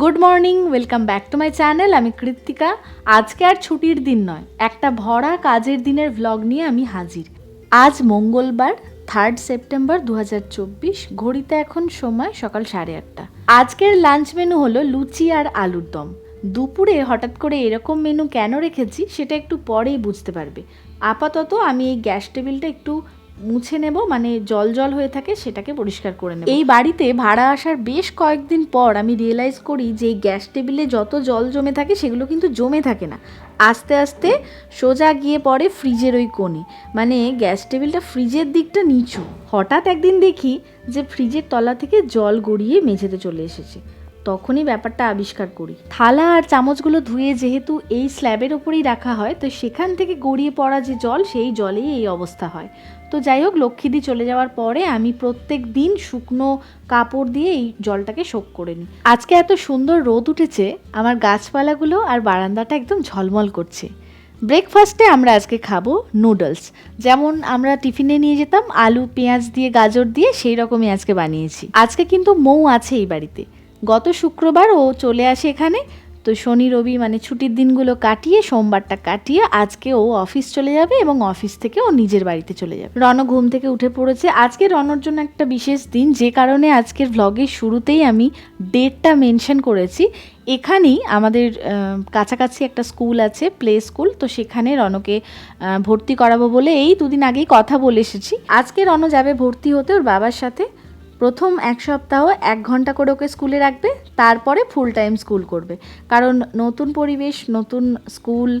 Good morning welcome back to my channel আমি কৃত্তিকা। আজকে আর ছুটির দিন নয়, একটা ভরা কাজের দিনের ভ্লগ নিয়ে আমি হাজির। আজ মঙ্গলবার থার্ড সেপ্টেম্বর দু হাজার চব্বিশ, ঘড়িতে এখন সময় সকাল সাড়ে আটটা। আজকের লাঞ্চ মেনু হলো লুচি আর আলুর দম। দুপুরে হঠাৎ করে এরকম মেনু কেন রেখেছি, সেটা একটু পরেই বুঝতে পারবে। আপাতত আমি এই গ্যাস টেবিলটা একটু মুছে নেব মানে জল জল হয়ে থাকে সেটাকে পরিষ্কার করে নেব। এই বাড়িতে ভাড়া আসার বেশ কয়েকদিন পর আমি রিয়েলাইজ করি যে গ্যাস টেবিলে যত জল জমে থাকে সেগুলো কিন্তু জমে থাকে না। আস্তে আস্তে সোজা গিয়ে পড়ে ফ্রিজের ওই কোণে। মানে গ্যাস টেবিলটা ফ্রিজের দিকটা নিচু। হঠাৎ একদিন দেখি যে ফ্রিজের তলা থেকে জল গড়িয়ে মেঝেতে চলে এসেছে। তখনই ব্যাপারটা আবিষ্কার করি। থালা আর চামচগুলো ধুয়ে যেহেতু এই স্ল্যাবের ওপরেই রাখা হয়, তো সেখান থেকে গড়িয়ে পড়া যে জল, সেই জলেই এই অবস্থা হয়। তো যাই হোক, লক্ষ্মীদি চলে যাওয়ার পরে আমি প্রত্যেক দিন শুকনো কাপড় দিয়ে এই জলটাকে শোক করে নিই। আজকে এত সুন্দর রোদ উঠেছে, আমার গাছপালাগুলো আর বারান্দাটা একদম ঝলমল করছে। ব্রেকফাস্টে আমরা আজকে খাব নুডলস। যেমন আমরা টিফিনে নিয়ে যেতাম, আলু, পেঁয়াজ দিয়ে, গাজর দিয়ে, সেই রকমই আজকে বানিয়েছি। আজকে কিন্তু মৌ আছে এই বাড়িতে। গত শুক্রবার ও চলে আসে এখানে তো শনি, রবি মানে ছুটির দিনগুলো কাটিয়ে, সোমবারটা কাটিয়ে আজকে ও অফিস চলে যাবে এবং অফিস থেকে ও নিজের বাড়িতে চলে যাবে। রণ ঘুম থেকে উঠে পড়েছে। আজকে রণর জন্য একটা বিশেষ দিন, যে কারণে আজকের ভ্লগের শুরুতেই আমি ডেটটা মেনশন করেছি। এখানেই আমাদের কাছাকাছি একটা স্কুল আছে প্লে স্কুল তো সেখানে রণকে ভর্তি করাবো বলে এই দুদিন আগেই কথা বলে এসেছি। আজকে রণ যাবে ভর্তি হতে ওর বাবার সাথে। প্রথম এক সপ্তাহ এক ঘণ্টা করে ওকে স্কুলে রাখবে, তারপরে ফুল টাইম স্কুল করবে। কারণ নতুন পরিবেশ, নতুন স্কুল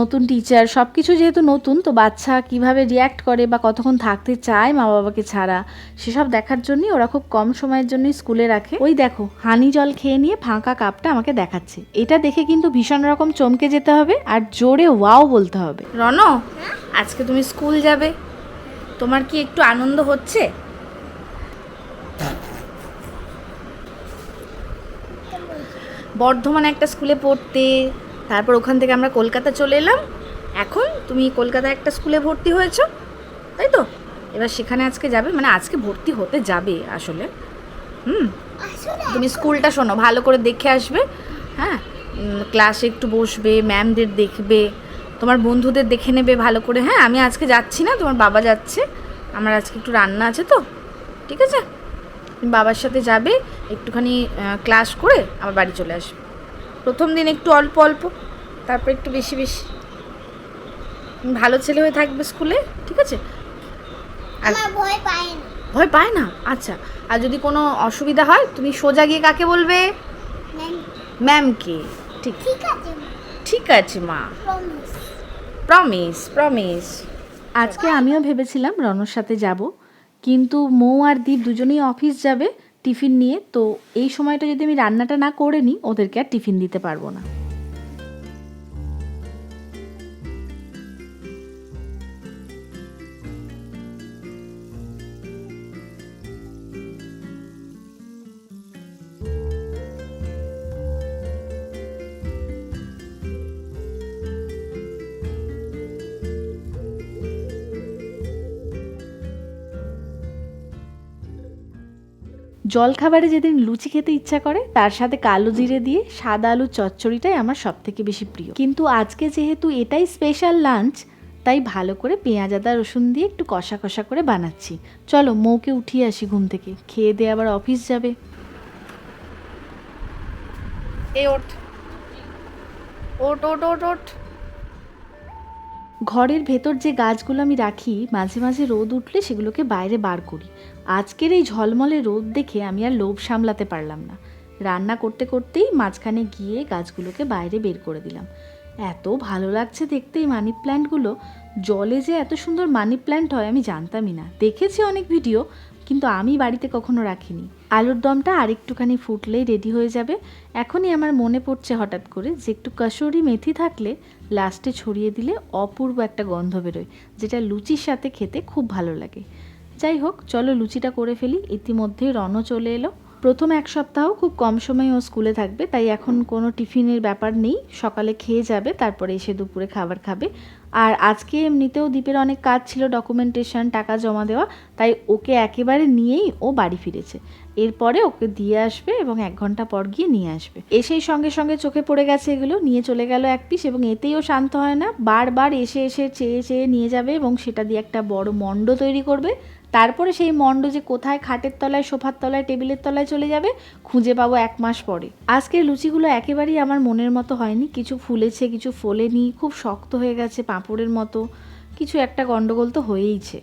নতুন টিচার সব কিছু যেহেতু নতুন, তো বাচ্চা কীভাবে রিয়্যাক্ট করে বা কতক্ষণ থাকতে চায় মা বাবাকে ছাড়া, সেসব দেখার জন্যই ওরা খুব কম সময়ের জন্যই স্কুলে রাখে। ওই দেখো, হানি জল খেয়ে নিয়ে ফাঁকা কাপটা আমাকে দেখাচ্ছে। এটা দেখে কিন্তু ভীষণ রকম চমকে যেতে হবে আর জোরে ওয়াও বলতে হবে। রন আজকে তুমি স্কুল যাবে। তোমার কি একটু আনন্দ হচ্ছে? বর্ধমানে একটা স্কুলে পড়তে তারপর ওখান থেকে আমরা কলকাতা চলে এলাম। এখন তুমি কলকাতায় একটা স্কুলে ভর্তি হয়েছো তাই তো? এবার সেখানে আজকে যাবে মানে আজকে ভর্তি হতে যাবে আসলে। হুম? তুমি স্কুলটা শোনো ভালো করে দেখে আসবে। হ্যাঁ? ক্লাসে একটু বসবে ম্যামদের দেখবে তোমার বন্ধুদের দেখে নেবে ভালো করে। হ্যাঁ আমি আজকে যাচ্ছি না তোমার বাবা যাচ্ছে। আমার আজকে একটু রান্না আছে তো ঠিক আছে? বাবার সাথে যাবে একটুখানি ক্লাস করে আবার বাড়ি চলে আসবে। প্রথম দিন একটু অল্প অল্প তারপর একটু বেশি বেশি। ভালো ছেলে হয়ে থাকবে স্কুলে ঠিক আছে? আর ভয় পায় না। ভয় পায় না? আচ্ছা আর যদি কোনো অসুবিধা হয় তুমি সোজা গিয়ে কাকে বলবে? ম্যামকে ঠিক। ঠিক আছে ঠিক আছে মা। প্রমিস প্রমিস প্রমিস আজকে আমিও ভেবেছিলাম রনর সাথে যাব কিন্তু মৌ আর দীপ দুজনেই অফিস যাবে টিফিন নিয়ে, তো এই সময়টা যদি আমি রান্নাটা না করে নিই, ওদেরকে আর টিফিন দিতে পারব না। জলখাবারে যেদিন লুচি খেতে ইচ্ছা করে, তার সাথে কালো জিরে দিয়ে সাদা আলুর চচ্চড়িটাই আমার সব থেকে বেশি প্রিয়। কিন্তু আজকে যেহেতু এটাই স্পেশাল লাঞ্চ তাই ভালো করে পেঁয়াজ, আদা, রসুন দিয়ে একটু কষা কষা করে বানাচ্ছি। চলো, মৌকে উঠিয়ে আসি ঘুম থেকে। খেয়ে দিয়ে আবার অফিস যাবে। এ ওঠ। ওট ওট ওট ওঠ। ঘরের ভেতর যে গাছগুলো আমি রাখি, মাঝে মাঝে রোদ উঠলে সেগুলোকে বাইরে বার করি। আজকের এই ঝলমলে রোদ দেখে আমি আর লোভ সামলাতে পারলাম না। রান্না করতে করতেই মাঝখানে গিয়ে গাছগুলোকে বাইরে বের করে দিলাম। এত ভালো লাগছে দেখতে এই মানি প্ল্যান্টগুলো। জলে যে এত সুন্দর মানি প্ল্যান্ট হয় আমি জানতামই না। দেখেছি অনেক ভিডিও, কিন্তু আমি বাড়িতে কখনো রাখিনি। আলুর দমটা আরেকটুখানি ফুটলেই রেডি হয়ে যাবে। এখনই আমার মনে পড়ছে হঠাৎ করে যে একটু কাসুরি মেথি থাকলে লাস্টে ছড়িয়ে দিলে অপূর্ব একটা গন্ধ বেরোয়, যেটা লুচির সাথে খেতে খুব ভালো লাগে। যাই হোক, চলো লুচিটা করে ফেলি। ইতিমধ্যেই রনও চলে এলো। প্রথম এক সপ্তাহ খুব কম সময় ও স্কুলে থাকবে, তাই এখন কোনো টিফিনের ব্যাপার নেই। সকালে খেয়ে যাবে, তারপরে এসে দুপুরে খাবার খাবে। আর আজকে এমনিতেও দ্বীপের অনেক কাজ ছিল ডকুমেন্টেশন টাকা জমা দেওয়া, তাই ওকে একেবারে নিয়েই ও বাড়ি ফিরেছে। এরপরে ওকে দিয়ে আসবে এবং এক ঘণ্টা পর গিয়ে নিয়ে আসবে। এসেই সঙ্গে সঙ্গে চোখে পড়ে গেছে এগুলো, নিয়ে চলে গেল এক পিস এবং এতেই ও শান্ত হয় না। বারবার এসে এসে চেয়ে চেয়ে নিয়ে যাবে এবং সেটা দিয়ে একটা বড় মণ্ড তৈরি করবে। তারপরে সেই মণ্ড যে কোথায় খাটের তলায়, সোফার তলায়, টেবিলের তলায় চলে যাবে, খুঁজে পাবো এক মাস পরে। আজকের লুচিগুলো একেবারেই আমার মনের মতো হয়নি। কিছু ফুলেছে, কিছু ফোলেনি, খুব শক্ত হয়ে গেছে পাঁপড়ের মতো। কিছু একটা গন্ডগোল তো হয়েইছে।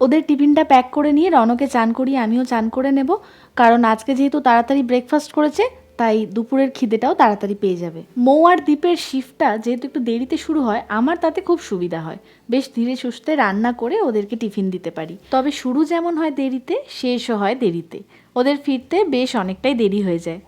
ওদের টিফিনটা প্যাক করে নিয়ে রনকে চান করিয়ে আমিও চান করে নেব। কারণ আজকে যেহেতু তাড়াতাড়ি ব্রেকফাস্ট করেছে, তাই দুপুরের খিদেটাও তাড়াতাড়ি পেয়ে যাবে। মৌ আর দ্বীপের শিফটটা যেহেতু একটু দেরিতে শুরু হয়, আমার তাতে খুব সুবিধা হয়। বেশ ধীরে সুস্থে রান্না করে ওদেরকে টিফিন দিতে পারি। তবে শুরু যেমন হয় দেরিতে, শেষও হয় দেরিতে। ওদের ফিরতে বেশ অনেকটাই দেরি হয়ে যায়।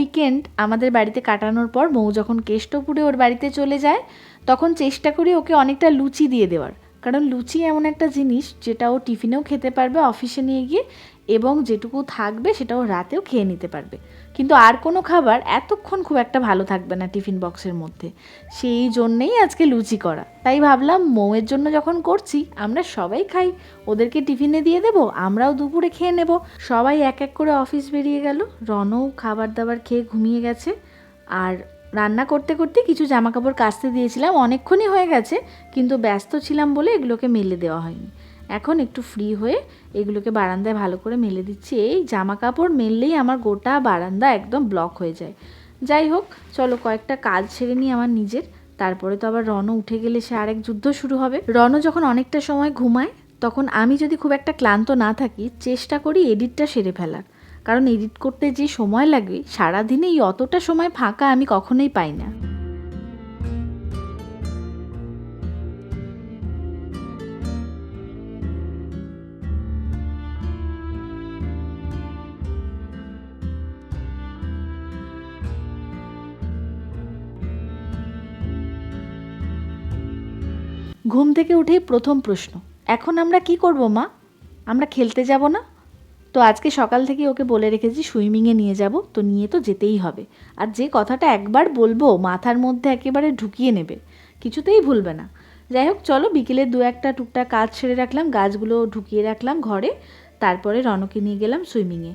উইকেন্ড আমাদের বাড়িতে কাটানোর পর মৌ যখন কেষ্টপুরে ওর বাড়িতে চলে যায়, তখন চেষ্টা করি ওকে অনেকটা লুচি দিয়ে দেওয়ার। কারণ লুচি এমন একটা জিনিস যেটা ও টিফিনেও খেতে পারবে, অফিসে নিয়ে গিয়ে এবং যেটুকু থাকবে সেটাও রাতেও খেয়ে নিতে পারবে। কিন্তু আর কোনো খাবার এতক্ষণ খুব একটা ভালো থাকবে না টিফিন বক্সের মধ্যে। সেই জন্যেই আজকে লুচি করা। তাই ভাবলাম মৌয়ের জন্য যখন করছি, আমরা সবাই খাই। ওদেরকে টিফিনে দিয়ে দেবো, আমরাও দুপুরে খেয়ে নেব। সবাই এক এক করে অফিস বেরিয়ে গেল। রনও খাবার দাবার খেয়ে ঘুমিয়ে গেছে। আর রান্না করতে করতে কিছু জামা কাপড় কাচতে দিয়েছিলাম। অনেকক্ষণই হয়ে গেছে, কিন্তু ব্যস্ত ছিলাম বলে এগুলোকে মেলে দেওয়া হয়নি। এখন একটু ফ্রি হয়ে এগুলোকে বারান্দায় ভালো করে মেলে দিচ্ছি। এই জামা কাপড় মেললেই আমার গোটা বারান্দা একদম ব্লক হয়ে যায়। যাই হোক, চলো কয়েকটা কাজ সেরে নিই আমার নিজের। তারপরে তো আবার রণ উঠে গেলে সে আরেক যুদ্ধ শুরু হবে। রণ যখন অনেকটা সময় ঘুমায়, তখন আমি যদি খুব একটা ক্লান্ত না থাকি, চেষ্টা করি এডিটটা সেরে ফেলার। কারণ এডিট করতে যে সময় লাগে সারাদিনে এই অতটা সময় ফাঁকা আমি কখনোই পাই না। ঘুম থেকে উঠেই প্রথম প্রশ্ন, এখন আমরা কি করব মা? আমরা খেলতে যাব না? তো আজকে সকাল থেকে ওকে বলে রেখেছি সুইমিংয়ে নিয়ে যাব, তো নিয়ে তো যেতেই হবে। আর যে কথাটা একবার বলব, মাথার মধ্যে একেবারে ঢুকিয়ে নেবে, কিছুতেই ভুলবে না। যাই হোক, চলো বিকেলে দু একটা টুকটাক কাজ ছেড়ে রাখলাম, গাছগুলো ঢুকিয়ে রাখলাম ঘরে, তারপরে রনকে নিয়ে গেলাম সুইমিংয়ে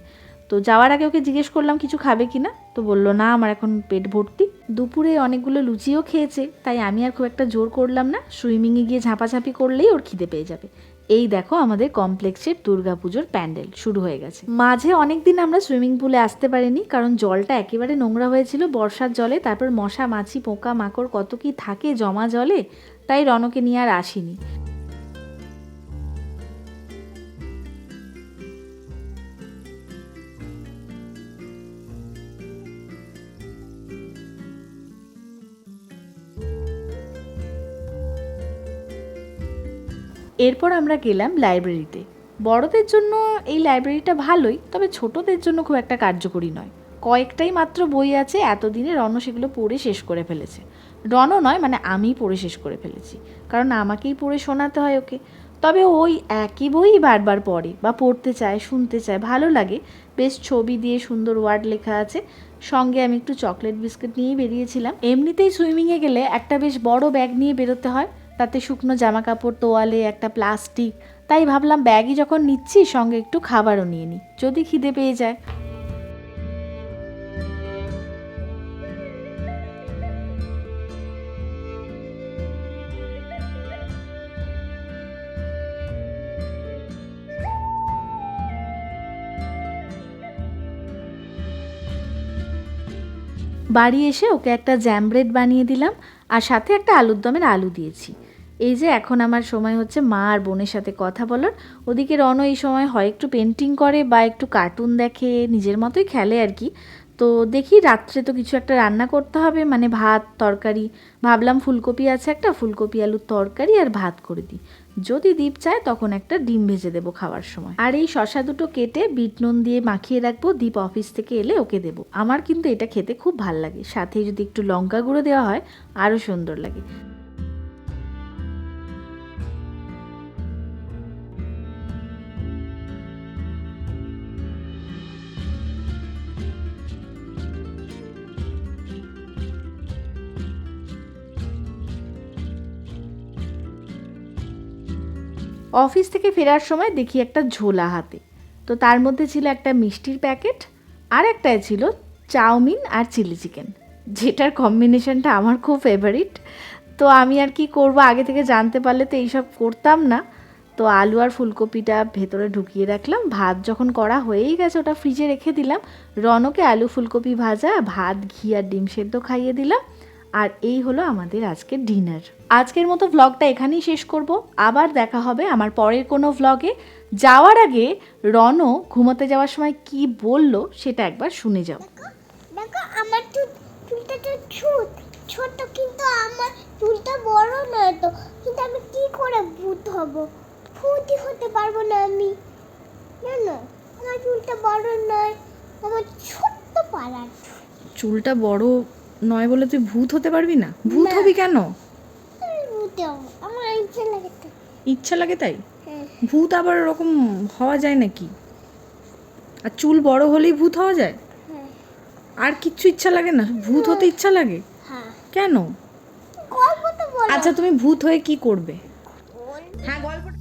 তো যাওয়ার আগে ওকে জিজ্ঞেস করলাম, কিছু খাবে কি না তো বলল, না, আমার এখন পেট ভর্তি। দুপুরে অনেকগুলো লুচিও খেয়েছে, তাই আমি আর খুব একটা জোর করলাম না। সুইমিংয়ে গিয়ে ঝাঁপাঝাঁপি করলেই ওর খিদে পেয়ে যাবে। এই দেখো আমাদের কমপ্লেক্সের দুর্গাপুজোর প্যান্ডেল, শুরু হয়ে গেছে। মাঝে অনেক দিন আমরা সুইমিং পুলে আসতে পারিনি, কারণ জলটা একেবারে নোংরা হয়েছিল, বর্ষার জলে, তারপর মশা, মাছি, পোকা, মাকড় কত কি থাকে জমা জলে, তাই রনকে নিয়ে আর আসিনি। এরপর আমরা গেলাম লাইব্রেরিতে বড়দের জন্য এই লাইব্রেরিটা ভালোই, তবে ছোটদের জন্য খুব একটা কার্যকরী নয়। কয়েকটাই মাত্র বই আছে, এতদিনে রণ সেগুলো পড়ে শেষ করে ফেলেছে। রণ নয় মানে আমি পড়ে শেষ করে ফেলেছি, কারণ আমাকেই পড়ে শোনাতে হয় ওকে। তবে ওই একই বই বারবার পড়ে, বা পড়তে চায়, শুনতে চায়, ভালো লাগে। বেশ ছবি দিয়ে সুন্দর ওয়ার্ড লেখা আছে। সঙ্গে আমি একটু চকলেট বিস্কুট নিয়েই বেরিয়েছিলাম। এমনিতেই সুইমিংয়ে গেলে একটা বেশ বড় ব্যাগ নিয়ে বেরোতে হয়। তাতে শুকনো জামা কাপড় তোয়ালে, একটা প্লাস্টিক। তাই ভাবলাম ব্যাগই যখন নিচ্ছি, সঙ্গে একটু খাবারও নিয়ে নিই, যদি খিদে পেয়ে যায়। বাড়ি এসে ওকে একটা জ্যাম ব্রেড বানিয়ে দিলাম, আর সাথে একটা আলুর দমের আলু দিয়েছি। এই যে এখন আমার সময় হচ্ছে মা আর বোনের সাথে কথা বলার। ওদিকে রনও এই সময় হয় একটু পেন্টিং করে বা একটু কার্টুন দেখে, নিজের মতোই খেলে আর কি। তো দেখি রাত্রে তো কিছু একটা রান্না করতে হবে মানে ভাত, তরকারি। ভাবলাম ফুলকপি আছে একটা, ফুলকপি, আলুর তরকারি আর ভাত করে দিই। যদি দীপ চায় তখন একটা ডিম ভেজে দেবো খাওয়ার সময়। আর এই শশা দুটো কেটে বিট নুন দিয়ে মাখিয়ে রাখব, দীপ অফিস থেকে এলে ওকে দেবো। আমার কিন্তু এটা খেতে খুব ভালো লাগে। সাথে যদি একটু লঙ্কা গুঁড়ো দেওয়া হয়, আরও সুন্দর লাগে। অফিস থেকে ফেরার সময় দেখি একটা ঝোলা হাতে। তো তার মধ্যে ছিল একটা মিষ্টির প্যাকেট আর একটায় ছিল চাউমিন আর চিলি চিকেন। যেটার কম্বিনেশনটা আমার খুব ফেভারিট তো আমি আর কি করব, আগে থেকে জানতে পারলে তো এইসব করতাম না। তো আলু আর ফুলকপিটা ভেতরে ঢুকিয়ে রাখলাম। ভাত যখন করা হয়েই গেছে ওটা ফ্রিজে রেখে দিলাম। রনকে আলু ফুলকপি ভাজা, ভাত, ঘি আর ডিম সেদ্ধ খাইয়ে দিলাম। আর এই হলো আমাদের আজকের ডিনার আজকের মতো ভ্লগটা এখানেই শেষ করব। আবার দেখা হবে আমার পরের কোনো ভ্লগে যাওয়ার আগে রনও ঘুমোতে যাওয়ার সময় কি বলল সেটা একবার শুনে যাও। দেখো আমার চুল চুলটা তো ছোট ছোট কিন্তু আমার চুলটা বড় নয় তো। কিন্তু আমি কি করে ভূত হব? ভূতই হতে পারব না আমি। জানো আমার চুলটা বড় নয় আমার ছোট্ট পাড়ার চুলটা বড় নয় বলে তুই ভূত হতে পারবি না? ভূত হবি কেন? ইচ্ছে লাগে তাই। হ্যাঁ। ভূত আবার ওরকম হওয়া যায় নাকি? আর চুল বড় হলেই ভূত হওয়া যায়? হ্যাঁ। আর কিচ্ছু ইচ্ছা লাগে না? ভূত হতে ইচ্ছা লাগে? হ্যাঁ। কেন? আচ্ছা তুমি ভূত হয়ে কি করবে? হ্যাঁ গল্প